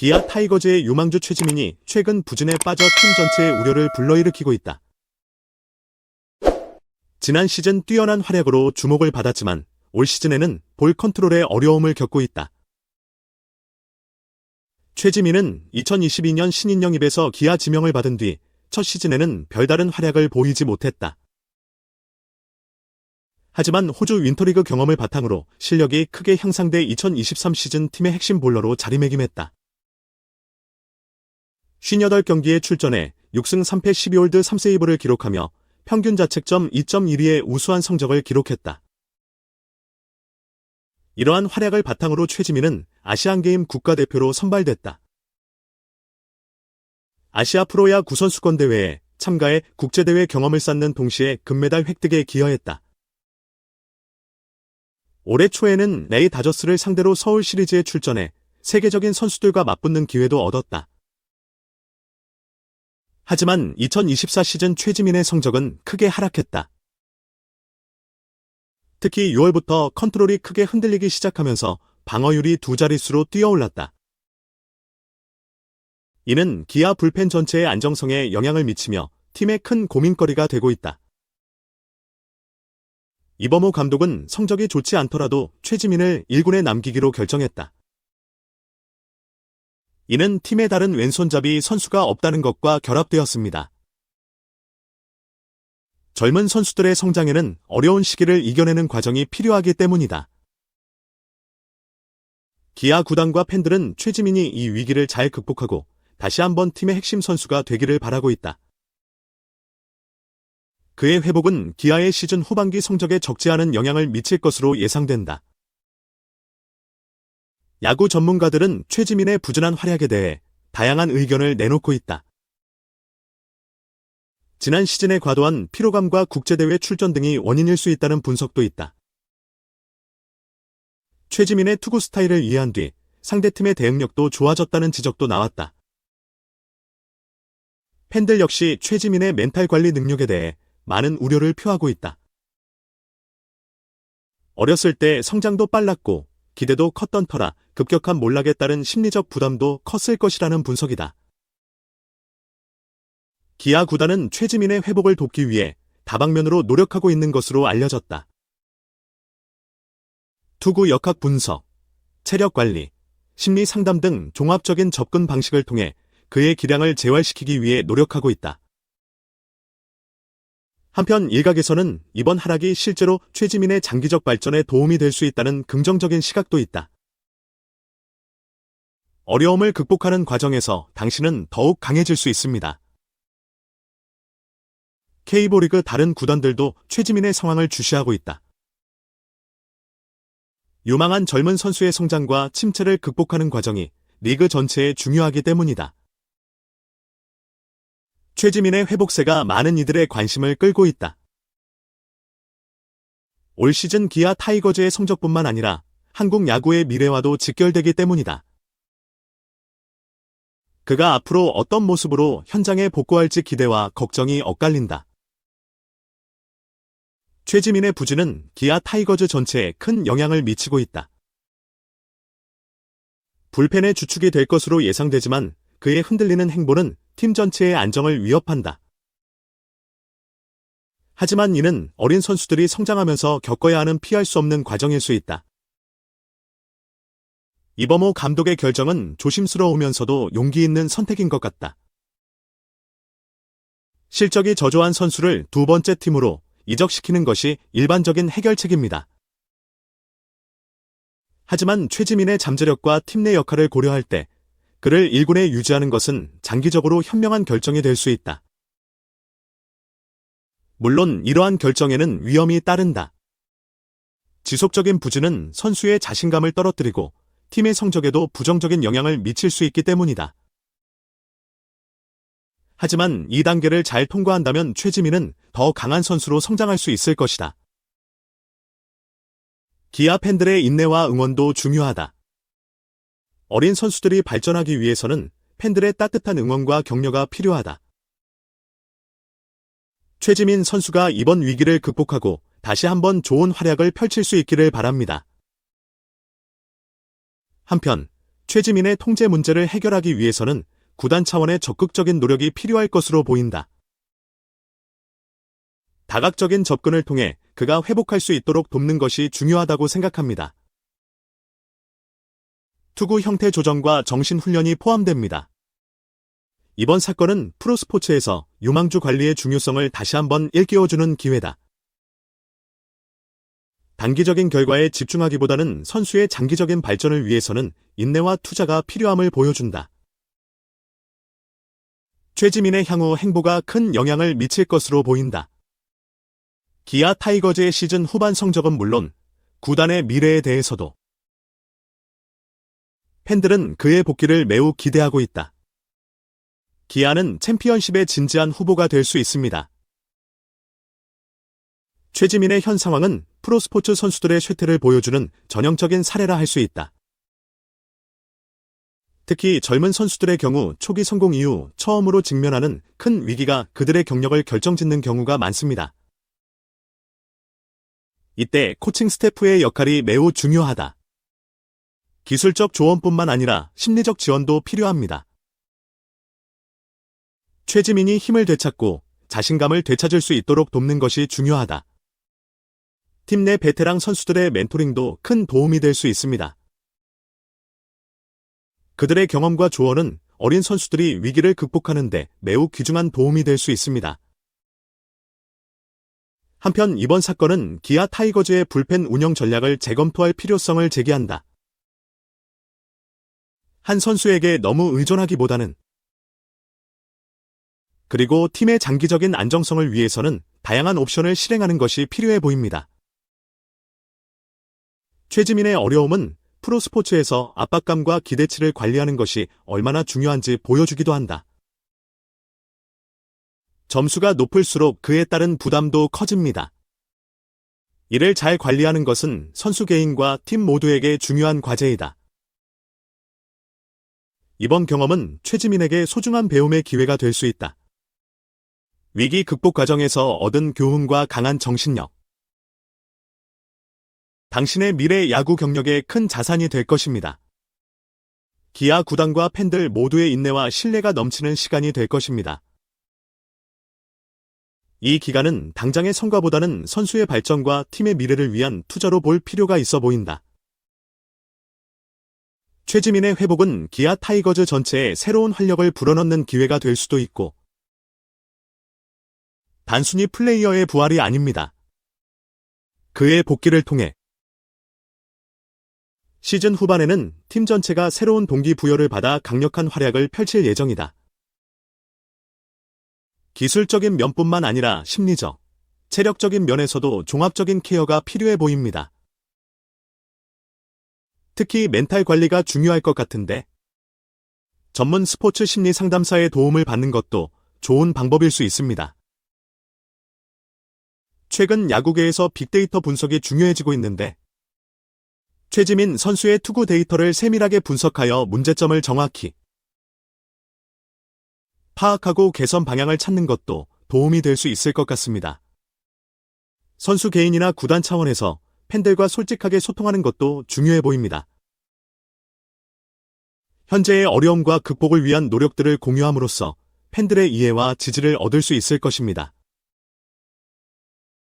기아 타이거즈의 유망주 최지민이 최근 부진에 빠져 팀 전체의 우려를 불러일으키고 있다. 지난 시즌 뛰어난 활약으로 주목을 받았지만 올 시즌에는 볼 컨트롤에 어려움을 겪고 있다. 최지민은 2022년 신인 영입에서 기아 지명을 받은 뒤 첫 시즌에는 별다른 활약을 보이지 못했다. 하지만 호주 윈터리그 경험을 바탕으로 실력이 크게 향상돼 2023 시즌 팀의 핵심 볼러로 자리매김했다. 58경기에 출전해 6승 3패 12홀드 3세이브를 기록하며 평균 자책점 2.12의 우수한 성적을 기록했다. 이러한 활약을 바탕으로 최지민은 아시안게임 국가대표로 선발됐다. 아시아 프로야 구선수권 대회에 참가해 국제대회 경험을 쌓는 동시에 금메달 획득에 기여했다. 올해 초에는 레이 다저스를 상대로 서울 시리즈에 출전해 세계적인 선수들과 맞붙는 기회도 얻었다. 하지만 2024 시즌 최지민의 성적은 크게 하락했다. 특히 6월부터 컨트롤이 크게 흔들리기 시작하면서 방어율이 두 자릿수로 뛰어올랐다. 이는 기아 불펜 전체의 안정성에 영향을 미치며 팀의 큰 고민거리가 되고 있다. 이범호 감독은 성적이 좋지 않더라도 최지민을 1군에 남기기로 결정했다. 이는 팀의 다른 왼손잡이 선수가 없다는 것과 결합되었습니다. 젊은 선수들의 성장에는 어려운 시기를 이겨내는 과정이 필요하기 때문이다. 기아 구단과 팬들은 최지민이 이 위기를 잘 극복하고 다시 한번 팀의 핵심 선수가 되기를 바라고 있다. 그의 회복은 기아의 시즌 후반기 성적에 적지 않은 영향을 미칠 것으로 예상된다. 야구 전문가들은 최지민의 부진한 활약에 대해 다양한 의견을 내놓고 있다. 지난 시즌의 과도한 피로감과 국제대회 출전 등이 원인일 수 있다는 분석도 있다. 최지민의 투구 스타일을 이해한 뒤 상대팀의 대응력도 좋아졌다는 지적도 나왔다. 팬들 역시 최지민의 멘탈 관리 능력에 대해 많은 우려를 표하고 있다. 어렸을 때 성장도 빨랐고 기대도 컸던 터라 급격한 몰락에 따른 심리적 부담도 컸을 것이라는 분석이다. 기아 구단은 최지민의 회복을 돕기 위해 다방면으로 노력하고 있는 것으로 알려졌다. 투구 역학 분석, 체력 관리, 심리 상담 등 종합적인 접근 방식을 통해 그의 기량을 재활시키기 위해 노력하고 있다. 한편 일각에서는 이번 하락이 실제로 최지민의 장기적 발전에 도움이 될 수 있다는 긍정적인 시각도 있다. 어려움을 극복하는 과정에서 당신은 더욱 강해질 수 있습니다. K보리그 다른 구단들도 최지민의 상황을 주시하고 있다. 유망한 젊은 선수의 성장과 침체를 극복하는 과정이 리그 전체에 중요하기 때문이다. 최지민의 회복세가 많은 이들의 관심을 끌고 있다. 올 시즌 기아 타이거즈의 성적뿐만 아니라 한국 야구의 미래와도 직결되기 때문이다. 그가 앞으로 어떤 모습으로 현장에 복구할지 기대와 걱정이 엇갈린다. 최지민의 부진은 기아 타이거즈 전체에 큰 영향을 미치고 있다. 불펜의 주축이 될 것으로 예상되지만 그의 흔들리는 행보는 팀 전체의 안정을 위협한다. 하지만 이는 어린 선수들이 성장하면서 겪어야 하는 피할 수 없는 과정일 수 있다. 이범호 감독의 결정은 조심스러우면서도 용기 있는 선택인 것 같다. 실적이 저조한 선수를 두 번째 팀으로 이적시키는 것이 일반적인 해결책입니다. 하지만 최지민의 잠재력과 팀 내 역할을 고려할 때 그를 1군에 유지하는 것은 장기적으로 현명한 결정이 될 수 있다. 물론 이러한 결정에는 위험이 따른다. 지속적인 부진은 선수의 자신감을 떨어뜨리고 팀의 성적에도 부정적인 영향을 미칠 수 있기 때문이다. 하지만 이 단계를 잘 통과한다면 최지민은 더 강한 선수로 성장할 수 있을 것이다. 기아 팬들의 인내와 응원도 중요하다. 어린 선수들이 발전하기 위해서는 팬들의 따뜻한 응원과 격려가 필요하다. 최지민 선수가 이번 위기를 극복하고 다시 한번 좋은 활약을 펼칠 수 있기를 바랍니다. 한편 최지민의 통제 문제를 해결하기 위해서는 구단 차원의 적극적인 노력이 필요할 것으로 보인다. 다각적인 접근을 통해 그가 회복할 수 있도록 돕는 것이 중요하다고 생각합니다. 투구 형태 조정과 정신훈련이 포함됩니다. 이번 사건은 프로스포츠에서 유망주 관리의 중요성을 다시 한번 일깨워주는 기회다. 단기적인 결과에 집중하기보다는 선수의 장기적인 발전을 위해서는 인내와 투자가 필요함을 보여준다. 최지민의 향후 행보가 큰 영향을 미칠 것으로 보인다. 기아 타이거즈의 시즌 후반 성적은 물론 구단의 미래에 대해서도 팬들은 그의 복귀를 매우 기대하고 있다. 기아는 챔피언십의 진지한 후보가 될 수 있습니다. 최지민의 현 상황은 프로스포츠 선수들의 쇠퇴를 보여주는 전형적인 사례라 할 수 있다. 특히 젊은 선수들의 경우 초기 성공 이후 처음으로 직면하는 큰 위기가 그들의 경력을 결정짓는 경우가 많습니다. 이때 코칭 스태프의 역할이 매우 중요하다. 기술적 조언뿐만 아니라 심리적 지원도 필요합니다. 최지민이 힘을 되찾고 자신감을 되찾을 수 있도록 돕는 것이 중요하다. 팀 내 베테랑 선수들의 멘토링도 큰 도움이 될 수 있습니다. 그들의 경험과 조언은 어린 선수들이 위기를 극복하는데 매우 귀중한 도움이 될 수 있습니다. 한편 이번 사건은 기아 타이거즈의 불펜 운영 전략을 재검토할 필요성을 제기한다. 한 선수에게 너무 의존하기보다는 그리고 팀의 장기적인 안정성을 위해서는 다양한 옵션을 실행하는 것이 필요해 보입니다. 최지민의 어려움은 프로스포츠에서 압박감과 기대치를 관리하는 것이 얼마나 중요한지 보여주기도 한다. 점수가 높을수록 그에 따른 부담도 커집니다. 이를 잘 관리하는 것은 선수 개인과 팀 모두에게 중요한 과제이다. 이번 경험은 최지민에게 소중한 배움의 기회가 될 수 있다. 위기 극복 과정에서 얻은 교훈과 강한 정신력. 당신의 미래 야구 경력에 큰 자산이 될 것입니다. 기아 구단과 팬들 모두의 인내와 신뢰가 넘치는 시간이 될 것입니다. 이 기간은 당장의 성과보다는 선수의 발전과 팀의 미래를 위한 투자로 볼 필요가 있어 보인다. 최지민의 회복은 기아 타이거즈 전체에 새로운 활력을 불어넣는 기회가 될 수도 있고, 단순히 플레이어의 부활이 아닙니다. 그의 복귀를 통해 시즌 후반에는 팀 전체가 새로운 동기부여를 받아 강력한 활약을 펼칠 예정이다. 기술적인 면뿐만 아니라 심리적, 체력적인 면에서도 종합적인 케어가 필요해 보입니다. 특히 멘탈 관리가 중요할 것 같은데 전문 스포츠 심리 상담사의 도움을 받는 것도 좋은 방법일 수 있습니다. 최근 야구계에서 빅데이터 분석이 중요해지고 있는데 최지민 선수의 투구 데이터를 세밀하게 분석하여 문제점을 정확히 파악하고 개선 방향을 찾는 것도 도움이 될 수 있을 것 같습니다. 선수 개인이나 구단 차원에서 팬들과 솔직하게 소통하는 것도 중요해 보입니다. 현재의 어려움과 극복을 위한 노력들을 공유함으로써 팬들의 이해와 지지를 얻을 수 있을 것입니다.